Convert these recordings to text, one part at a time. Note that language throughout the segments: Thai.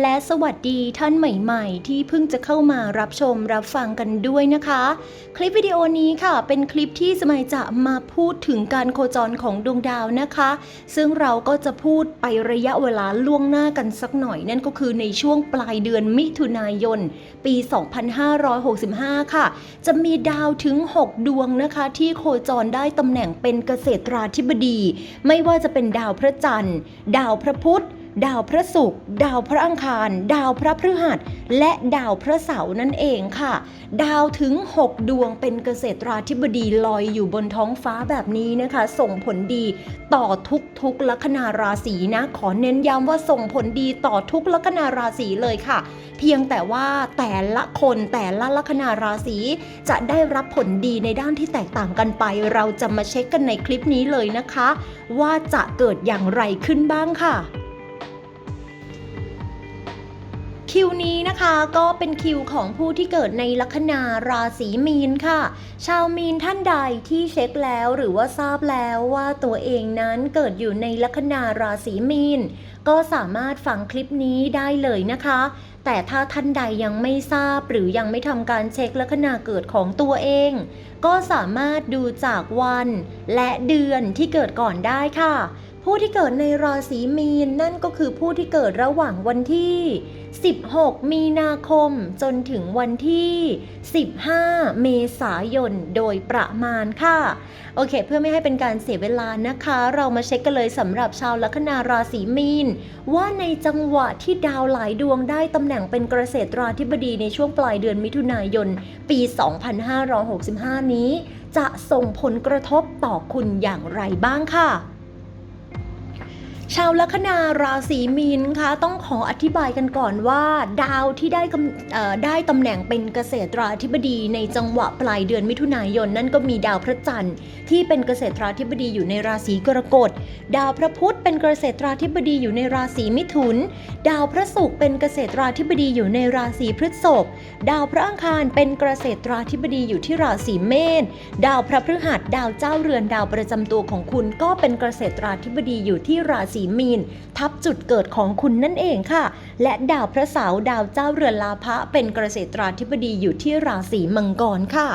และสวัสดีท่านใหม่ๆ ที่เพิ่งจะเข้ามารับชมรับฟังกันด้วยนะคะ คลิปวิดีโอนี้ค่ะ เป็นคลิปที่สมัยจะมาพูดถึงการโคจรของดวงดาวนะคะ ซึ่งเราก็จะพูดไประยะเวลาล่วงหน้ากันสักหน่อย นั่นก็คือในช่วงปลายเดือนมิถุนายน ปี 2565 ค่ะ จะมีดาวถึง 6 ดวงนะคะ ที่โคจรได้ตำแหน่งเป็นเกษตราธิบดี ไม่ว่าจะเป็นดาวพระจันทร์ ดาวพระพุธ ดาวพระศุกร์ดาวพระอังคาร ดาวพระพฤหัส และดาวพระเสาร์นั่นเองค่ะ ดาวถึง 6 ดวงเป็นเกษตราธิบดีลอยอยู่บนท้องฟ้าแบบนี้นะคะ ส่งผลดีต่อทุกๆลัคนาราศีนะ ขอเน้นย้ำว่าส่งผลดีต่อทุกลัคนาราศีเลยค่ะ เพียงแต่ว่าแต่ละคนแต่ละลัคนาราศีจะได้รับผลดีในด้านที่แตกต่างกันไป เราจะมาเช็คกันในคลิปนี้เลยนะคะ ว่าจะเกิดอย่างไรขึ้นบ้างค่ะ คิวนี้นะคะก็เป็นคิวของผู้ที่เกิดในลัคนาราศีมีนค่ะ ชาวมีนท่านใดที่เช็คแล้วหรือว่าทราบแล้วว่าตัวเองนั้นเกิดอยู่ในลัคนาราศีมีน ก็สามารถฟังคลิปนี้ได้เลยนะคะ แต่ถ้าท่านใดยังไม่ทราบหรือยังไม่ทำการเช็คลัคนาเกิดของตัวเอง ก็สามารถดูจากวันและเดือนที่เกิดก่อนได้ค่ะ ผู้ที่เกิดในราศีมีนนั่นก็คือผู้ที่เกิดระหว่างวันที่ 16 มีนาคมจนถึงวันที่ 15 เมษายนโดยประมาณค่ะ โอเค เพื่อไม่ให้เป็นการเสียเวลานะคะ เรามาเช็คกันเลยสำหรับชาวลัคนาราศีมีน ว่าในจังหวะที่ดาวหลายดวงได้ตำแหน่งเป็นเกษตราธิบดีในช่วงปลายเดือนมิถุนายน ปี 2565 นี้ จะส่งผลกระทบต่อคุณอย่างไรบ้างค่ะ ชาวลัคนาราศีมีนคะต้องขออธิบายกันก่อนว่า ดาวที่ได้ได้ตำแหน่งเป็นเกษตราธิบดีในจังหวะปลายเดือนมิถุนายนนั่นก็มีดาวพระจันทร์ที่เป็นเกษตราธิบดีอยู่ในราศีกรกฎ ดาวพระพุธเป็นเกษตราธิบดีอยู่ในราศีมิถุน ดาวพระศุกร์เป็นเกษตราธิบดีอยู่ในราศีพฤษภดาวพระอังคารเป็นเกษตราธิบดีอยู่ที่ราศีเมษดาวพระพฤหัสดาวเจ้าเรือนดาวประจำตัวของคุณก็เป็นเกษตราธิบดีอยู่ที่ราศีมีน ทับจุดเกิดของคุณนั่นเองค่ะ และดาวพระเสาร์ดาวเจ้าเรือนลาภะเป็นเกษตราธิบดีอยู่ที่ราศีมังกรค่ะ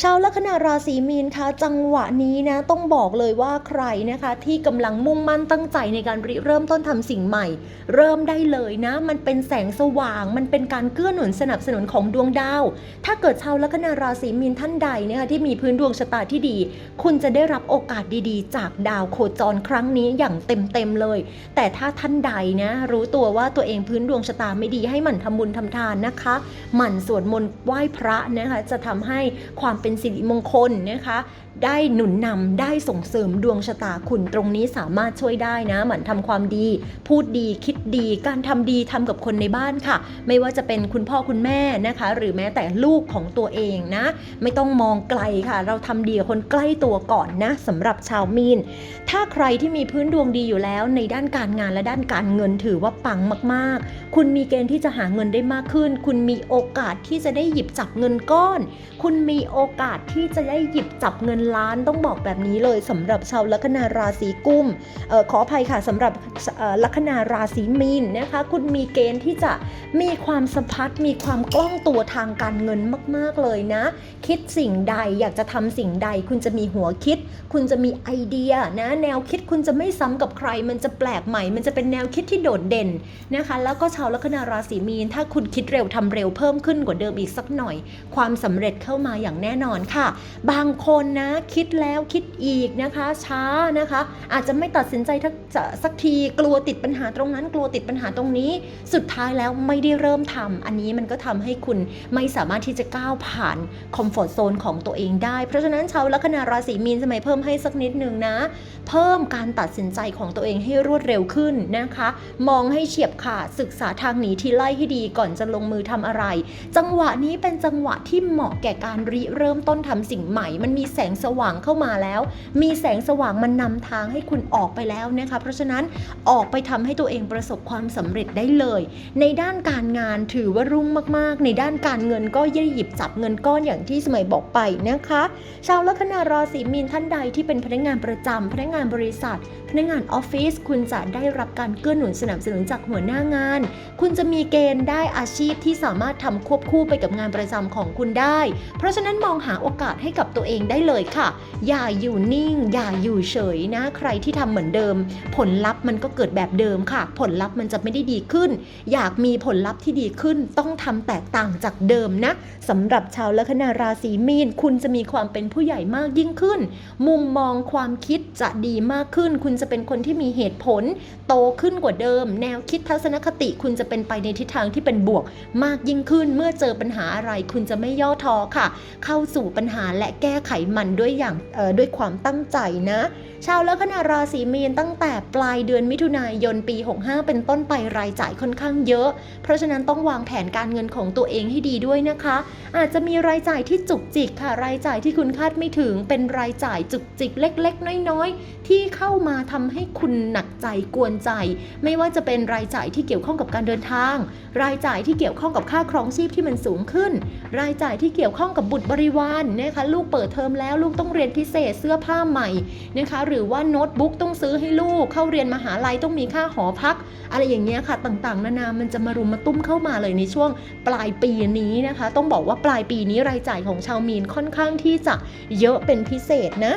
ชาวลัคนาราศีมีนคะจังหวะนี้นะต้องบอกเลยว่าใครนะคะ ที่กำลังมุ่งมั่นตั้งใจในการริเริ่มต้นทำสิ่งใหม่ เริ่มได้เลยนะ มันเป็นแสงสว่าง มันเป็นการเกื้อหนุนสนับสนุนของดวงดาว ถ้าเกิดชาวลัคนาราศีมีนท่านใดนะคะที่มีพื้นดวงชะตาที่ดี คุณจะได้รับโอกาสดีๆ จากดาวโคจรครั้งนี้อย่างเต็มๆเลย แต่ถ้าท่านใดนะรู้ตัวว่าตัวเองพื้นดวงชะตาไม่ดีให้หมั่นทำบุญทำทานนะคะ หมั่นสวดมนต์ไหว้พระนะคะจะทำให้ความเป็นสิริมงคลนะคะ ได้หนุนนำได้ส่งเสริมดวงชะตาคุณตรงนี้สามารถช่วยได้นะหมั่นทำความดี พูดดีคิดดีการทำดีทำกับคนในบ้านค่ะ ไม่ว่าจะเป็นคุณพ่อคุณแม่นะคะ หรือแม้แต่ลูกของตัวเองนะ ไม่ต้องมองไกลค่ะ เราทำดีกับคนใกล้ตัวก่อนนะสำหรับชาวมีน ถ้าใครที่มีพื้นดวงดีอยู่แล้วในด้านการงานและด้านการเงินถือว่าปังมาก ๆ คุณมีเกณฑ์ที่จะหาเงินได้มากขึ้น คุณมีโอกาสที่จะได้หยิบจับเงินก้อน คุณมีโอกาสที่จะได้หยิบจับเงินล้านต้องบอกแบบนี้เลยสำหรับชาวลัคนาราศีกุมออขออภัยค่ะสำหรับลัคนาราศีมีนนะคะ คุณมีเกณฑ์ที่จะมีความสะพัดมีความกล้องตัวทางการเงินมาก ๆเลยนะ คิดสิ่งใดอยากจะทำสิ่งใด คุณจะมีหัวคิด คุณจะมีไอเดียนะ แนวคิดคุณจะไม่ซ้ำกับใคร มันจะแปลกใหม่ มันจะเป็นแนวคิดที่โดดเด่นนะคะ แล้วก็ชาวลัคนาราศีมีน ถ้าคุณคิดเร็วทำเร็วเพิ่มขึ้นกว่าเดิมอีกสักหน่อย ความสำเร็จเข้ามาอย่างแน่นอนค่ะ บางคนนะคิดแล้วคิดอีกนะคะ ช้านะคะ อาจจะไม่ตัดสินใจทักจะสักทีกลัวติดปัญหาตรงนั้น กลัวติดปัญหาตรงนี้ สุดท้ายแล้วไม่ได้เริ่มทำอันนี้มันก็ทำให้คุณไม่สามารถที่จะก้าวผ่านคอมฟอร์ทโซนของตัวเองได้ เพราะฉะนั้นชาวลัคนาราศีมีนสมัยเพิ่มให้สักนิดนึงนะ เพิ่มการตัดสินใจของตัวเองให้รวดเร็วขึ้นนะคะ มองให้เฉียบขาดศึกษาทางหนีที่ไล่ให้ดีก่อนจะลงมือทำอะไร จังหวะนี้เป็นจังหวะที่เหมาะแก่การริเริ่มต้นทำสิ่งใหม่ มันมีแสงสสว่างเข้ามาแล้ว มีแสงสว่างมันนำทางให้คุณออกไปแล้วนะคะ เพราะฉะนั้นออกไปทำให้ตัวเองประสบความสำเร็จได้เลย ในด้านการงานถือว่ารุ่งมากๆ ในด้านการเงินก็ย่หยิบจับเงินก้อนอย่างที่สมัยบอกไปนะคะ ชาวลัคนาราศีมีนท่านใดที่เป็นพนักงานประจำพนักงานบริษัท พนักงานออฟฟิศคุณจะได้รับการเกื้อหนุนสนับสนุนจากหัวหน้างาน คุณจะมีเกณฑ์ได้อาชีพที่สามารถทำควบคู่ไปกับงานประจำของคุณได้ เพราะฉะนั้นมองหาโอกาสให้กับตัวเองได้เลยค่ะ อย่าอยู่นิ่ง อย่าอยู่เฉยนะ ใครที่ทำเหมือนเดิม ผลลัพธ์มันก็เกิดแบบเดิมค่ะ ผลลัพธ์มันจะไม่ได้ดีขึ้น อยากมีผลลัพธ์ที่ดีขึ้น ต้องทำแตกต่างจากเดิมนะสำหรับชาวลัคนาราศีมีน คุณจะมีความเป็นผู้ใหญ่มากยิ่งขึ้น มุมมองความคิดจะดีมากขึ้น คุณจะเป็นคนที่มีเหตุผล โตขึ้นกว่าเดิม แนวคิดทัศนคติ คุณจะเป็นไปในทิศทางที่เป็นบวก มากยิ่งขึ้น เมื่อเจอปัญหาอะไร คุณจะไม่ย่อท้อค่ะ เข้าสู่ปัญหาและแก้ไขมันด้วย้วยอย่างด้วยความตั้งใจนะ ชาวลัคนาราศีมีนตั้งแต่ปลายเดือนมิถุนายนปี 65 เป็นต้นไปรายจ่ายค่อนข้างเยอะ เพราะฉะนั้นต้องวางแผนการเงินของตัวเองให้ดีด้วยนะคะ อาจจะมีรายจ่ายที่จุกจิกค่ะ รายจ่ายที่คุณคาดไม่ถึง เป็นรายจ่ายจุกจิกเล็ก ๆ น้อยๆ ที่เข้ามาทำให้คุณหนักใจกวนใจ ไม่ว่าจะเป็นรายจ่ายที่เกี่ยวข้องกับการเดินทาง รายจ่ายที่เกี่ยวข้องกับค่าครองชีพที่มันสูงขึ้น รายจ่ายที่เกี่ยวข้องกับบุตรบริวารนะคะลูกเปิดเทอมแล้วลูกต้องเรียนพิเศษเสื้อผ้าใหม่นะคะหรือว่าโน้ตบุ๊กต้องซื้อให้ลูก เข้าเรียนมหาลัยต้องมีค่าหอพัก อะไรอย่างเงี้ยค่ะต่างๆ นานามันจะมารุมมาตุ้มเข้ามาเลยในช่วงปลายปีนี้นะคะ ต้องบอกว่าปลายปีนี้รายจ่ายของชาวมีนค่อนข้างที่จะเยอะเป็นพิเศษนะ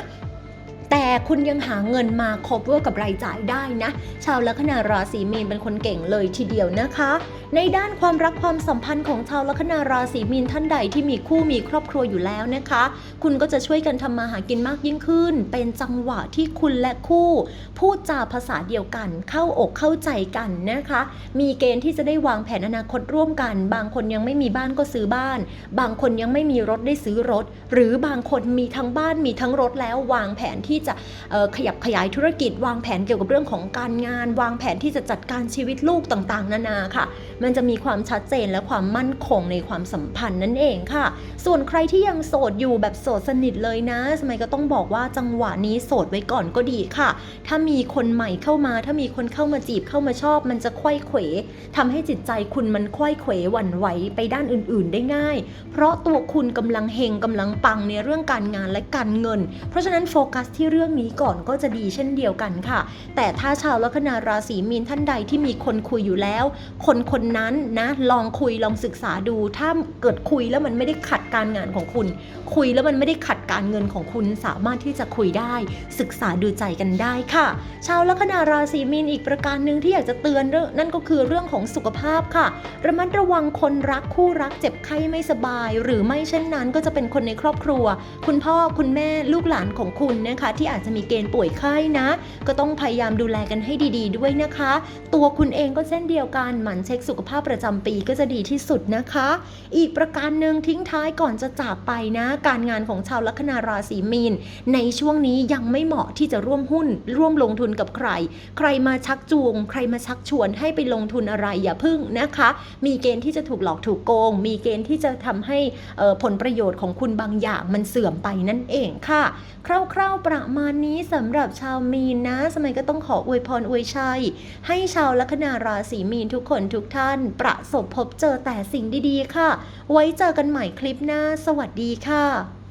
แต่คุณยังหาเงินมา cover กับรายจ่ายได้นะ ชาวลัคนาราศีมีนเป็นคนเก่งเลยทีเดียวนะคะ ในด้านความรักความสัมพันธ์ของชาวลัคนาราศีมีนท่านใดที่มีคู่มีครอบครัวอยู่แล้วนะคะ คุณก็จะช่วยกันทำมาหากินมากยิ่งขึ้น เป็นจังหวะที่คุณและคู่ พูดจาภาษาเดียวกัน เข้าอกเข้าใจกันนะคะ มีเกณฑ์ที่จะได้วางแผนอนาคตร่วมกัน บางคนยังไม่มีบ้านก็ซื้อบ้าน บางคนยังไม่มีรถได้ซื้อรถ หรือบางคนมีทั้งบ้านมีทั้งรถแล้ววางแผนที่จะเอ่อขยับขยายธุรกิจ วางแผนเกี่ยวกับเรื่องของการงาน วางแผนที่จะจัดการชีวิตลูกต่างๆ นานาค่ะ มันจะมีความชัดเจนและความมั่นคงในความสัมพันธ์นั่นเองค่ะ ส่วนใครที่ยังโสดอยู่แบบโสดสนิทเลยนะ สมัยก็ต้องบอกว่าจังหวะนี้โสดไว้ก่อนก็ดีค่ะ ถ้ามีคนใหม่เข้ามา ถ้ามีคนเข้ามาจีบเข้ามาชอบ มันจะควยเขวทำให้จิตใจคุณมันควยเขวหวั่นไหวไปด้านอื่น ๆ ได้ง่าย เพราะตัวคุณกำลังเฮงกำลังปังในเรื่องการงานและการเงิน เพราะฉะนั้นโฟกัสที่เรื่องนี้ก่อนก็จะดีเช่นเดียวกันค่ะ แต่ถ้าชาวลัคนาราศีมีนท่านใดที่มีคนคุยอยู่แล้ว คนคนนั้นนะลองคุยลองศึกษาดูถ้าเกิดคุยแล้วมันไม่ได้ขัดการงานของคุณ คุยแล้วมันไม่ได้ขัดการเงินของคุณสามารถที่จะคุยได้ ศึกษาดูใจกันได้ค่ะ ชาวลัคนาราศีมีนอีกประการหนึ่งที่อยากจะเตือนนั่นก็คือเรื่องของสุขภาพค่ะ ระมัดระวังคนรักคู่รักเจ็บไข้ไม่สบาย หรือไม่เช่นนั้นก็จะเป็นคนในครอบครัว คุณพ่อคุณแม่ลูกหลานของคุณนะคะที่อาจจะมีเกณฑ์ป่วยไข้นะ ก็ต้องพยายามดูแลกันให้ดี ๆ ด้วยนะคะ ตัวคุณเองก็เช่นเดียวกันหมั่นเช็คสุขภาพประจำปีก็จะดีที่สุดนะคะ อีกประการหนึ่งทิ้งท้ายก่อนจะจากไปนะ การงานของชาวลัคนาราศีมีน ในช่วงนี้ยังไม่เหมาะที่จะร่วมหุ้น ร่วมลงทุนกับใคร ใครมาชักจูง ใครมาชักชวนให้ไปลงทุนอะไรอย่าพึ่งนะคะ มีเกณฑ์ที่จะถูกหลอกถูกโกง มีเกณฑ์ที่จะทำให้ผลประโยชน์ของคุณบางอย่างมันเสื่อมไปนั่นเองค่ะ คร่าวๆประมาณนี้สำหรับชาวมีนนะ สมัยก็ต้องขออวยพรอวยชัย ให้ชาวลัคนาราศีมีนทุกคนทุกท่าน ประสบพบเจอแต่สิ่งดีๆ ค่ะ ไว้เจอกันใหม่คลิปหน้า สวัสดีค่ะ